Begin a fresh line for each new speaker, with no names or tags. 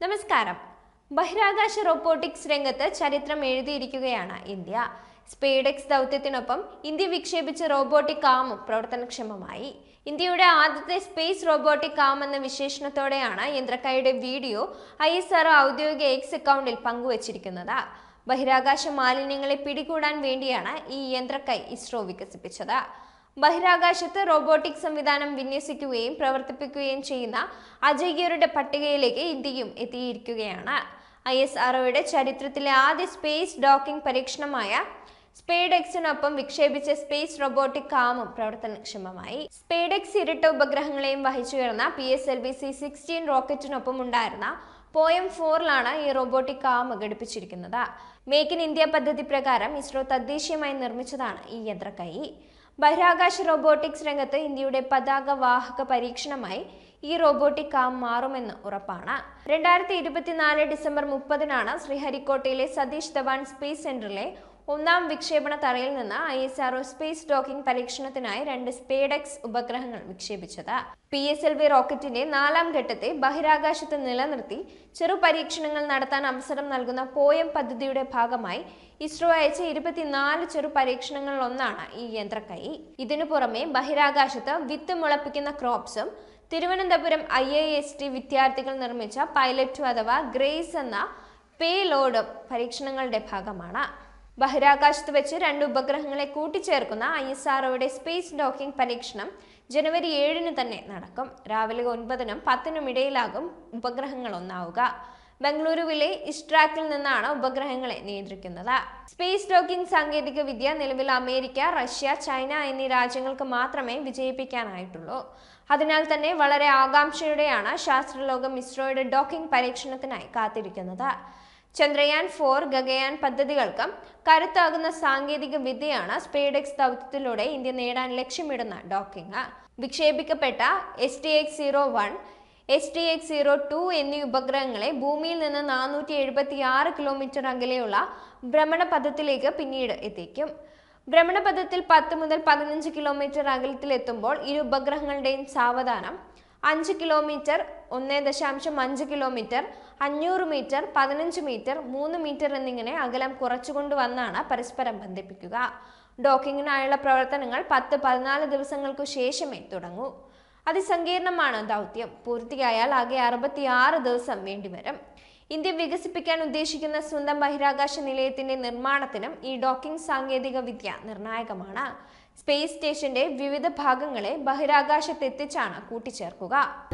നമസ്കാരം. ബഹിരാകാശ റോബോട്ടിക്സ് രംഗത്ത് ചരിത്രം എഴുതിയിരിക്കുകയാണ് ഇന്ത്യ. സ്പേഡെക്സ് ദൗത്യത്തിനൊപ്പം ഇന്ത്യ വിക്ഷേപിച്ച റോബോട്ടിക് ആമും പ്രവർത്തനക്ഷമമായി. ഇന്ത്യയുടെ ആദ്യത്തെ സ്പേസ് റോബോട്ടിക് ആം എന്ന വിശേഷണത്തോടെയാണ് യന്ത്രക്കായുടെ വീഡിയോ ഐ എസ് ആർ ഔദ്യോഗിക എക്സ് അക്കൗണ്ടിൽ പങ്കുവച്ചിരിക്കുന്നത്. ബഹിരാകാശ മാലിന്യങ്ങളെ പിടികൂടാൻ വേണ്ടിയാണ് ഈ യന്ത്രക്കൈ ഇസ്രോ വികസിപ്പിച്ചത്. ബഹിരാകാശത്ത് റോബോട്ടിക് സംവിധാനം വിന്യസിക്കുകയും പ്രവർത്തിപ്പിക്കുകയും ചെയ്യുന്ന അജയ്യരുടെ പട്ടികയിലേക്ക് ഇന്ത്യയും എത്തിയിരിക്കുകയാണ്. ഐ എസ് ആർഒയുടെ ചരിത്രത്തിലെ ആദ്യ സ്പേസ് ഡോക്കിംഗ് പരീക്ഷണമായ സ്പേഡെക്സിനൊപ്പം വിക്ഷേപിച്ച സ്പേസ് റോബോട്ടിക് കാമും പ്രവർത്തനക്ഷമമായി. സ്പേഡെക്സ് ഇരട്ട ഉപഗ്രഹങ്ങളെയും വഹിച്ചുയർന്ന P S L V C sixteen റോക്കറ്റിനൊപ്പം ഉണ്ടായിരുന്ന പോയം ഫോറിലാണ് ഈ റോബോട്ടിക് കാം ഘടിപ്പിച്ചിരിക്കുന്നത്. മേക്ക് ഇൻ ഇന്ത്യ പദ്ധതി പ്രകാരം ഇസ്രോ തദ്ദേശീയമായി നിർമ്മിച്ചതാണ് ഈ യന്ത്രക്കൈ. ബഹിരാകാശ റോബോട്ടിക്സ് രംഗത്ത് ഇന്ത്യയുടെ പതാക വാഹക പരീക്ഷണമായി ഈ റോബോട്ടിക് കാം മാറുമെന്ന് ഉറപ്പാണ്. രണ്ടായിരത്തി ഇരുപത്തിനാല് ഡിസംബർ മുപ്പതിനാണ് ശ്രീഹരിക്കോട്ടയിലെ സതീഷ് ധവാൻ സ്പേസ് സെന്ററിലെ ഒന്നാം വിക്ഷേപണ തറയിൽ നിന്ന് I S R O space docking പരീക്ഷണത്തിനായി രണ്ട് സ്പേഡെക്സ് ഉപഗ്രഹങ്ങൾ വിക്ഷേപിച്ചത്. പി എസ് എൽ വി റോക്കറ്റിന്റെ നാലാം ഘട്ടത്തെ ബഹിരാകാശത്ത് നിലനിർത്തി ചെറു പരീക്ഷണങ്ങൾ നടത്താൻ അവസരം നൽകുന്ന പോയം പദ്ധതിയുടെ ഭാഗമായി ഇസ്രോ അയച്ച ഇരുപത്തിനാല് ചെറു പരീക്ഷണങ്ങളിൽ ഒന്നാണ് ഈ യന്ത്രക്കൈ. ഇതിനു പുറമെ ബഹിരാകാശത്ത് വിത്ത് മുളപ്പിക്കുന്ന ക്രോപ്സും Thiruvananthapuram I I S T വിദ്യാർത്ഥികൾ നിർമ്മിച്ച പൈലറ്റ് അഥവാ ഗ്രേസ് എന്ന പേ ലോഡും പരീക്ഷണങ്ങളുടെ ഭാഗമാണ്. ബഹിരാകാശത്ത് വെച്ച് രണ്ട് ഉപഗ്രഹങ്ങളെ കൂട്ടിച്ചേർക്കുന്ന ഐ എസ് ആർഒയുടെ സ്പേസ് ഡോക്കിംഗ് പരീക്ഷണം ജനുവരി ഏഴിന് തന്നെ നടക്കും. രാവിലെ ഒൻപതിനും പത്തിനും ഇടയിലാകും ഉപഗ്രഹങ്ങൾ ഒന്നാവുക. ബംഗളൂരുവിലെ ഇസ്ട്രാക്കിൽ നിന്നാണ് ഉപഗ്രഹങ്ങളെ നിയന്ത്രിക്കുന്നത്. സ്പേസ് ഡോക്കിംഗ് സാങ്കേതിക വിദ്യ നിലവിൽ അമേരിക്ക റഷ്യ ചൈന എന്നീ രാജ്യങ്ങൾക്ക് മാത്രമേ വിജയിപ്പിക്കാനായിട്ടുള്ളൂ. അതിനാൽ തന്നെ വളരെ ആകാംക്ഷയോടെയാണ് ശാസ്ത്രലോകം ഇസ്രോയുടെ ഡോക്കിംഗ് പരീക്ഷണത്തിനായി കാത്തിരിക്കുന്നത്. ചന്ദ്രയാൻ ഫോർ ഗഗയാൻ പദ്ധതികൾക്കും കരുത്താകുന്ന സാങ്കേതിക വിദ്യയാണ് സ്പേഡെക്സ് ദൗത്യത്തിലൂടെ ഇന്ത്യ നേടാൻ ലക്ഷ്യമിടുന്ന docking. വിക്ഷേപിക്കപ്പെട്ട S T X zero one S T X zero two എന്നീ ഉപഗ്രഹങ്ങളെ ഭൂമിയിൽ നിന്ന് നാനൂറ്റി എഴുപത്തി ആറ് കിലോമീറ്റർ അകലെയുള്ള ഭ്രമണപഥത്തിലേക്ക് പിന്നീട് എത്തിക്കും. ഭ്രമണപഥത്തിൽ പത്ത് മുതൽ പതിനഞ്ച് കിലോമീറ്റർ അകലത്തിലെത്തുമ്പോൾ ഇരു ഉപഗ്രഹങ്ങളുടെയും സാവധാനം അഞ്ച് കിലോമീറ്റർ ഒന്ന് ദശാംശം അഞ്ച് കിലോമീറ്റർ അഞ്ഞൂറ് മീറ്റർ പതിനഞ്ച് മീറ്റർ മൂന്ന് മീറ്റർ എന്നിങ്ങനെ അകലം കുറച്ചുകൊണ്ടുവന്നാണ് പരസ്പരം ബന്ധിപ്പിക്കുക. ഡോക്കിങ്ങിനായുള്ള പ്രവർത്തനങ്ങൾ പത്ത് പതിനാല് ദിവസങ്ങൾക്കു ശേഷമേ തുടങ്ങൂ. അതിസങ്കീർണമാണ് ദൗത്യം. പൂർത്തിയായാൽ ആകെ അറുപത്തിയാറ് ദിവസം വേണ്ടിവരും. ഇന്ത്യ വികസിപ്പിക്കാൻ ഉദ്ദേശിക്കുന്ന സ്വന്തം ബഹിരാകാശ നിലയത്തിന്റെ നിർമ്മാണത്തിനും ഈ ഡോക്കിംഗ് സാങ്കേതിക വിദ്യ നിർണായകമാണ്. സ്പേസ് സ്റ്റേഷന്റെ വിവിധ ഭാഗങ്ങളെ ബഹിരാകാശത്തെത്തിച്ചാണ് കൂട്ടിച്ചേർക്കുക.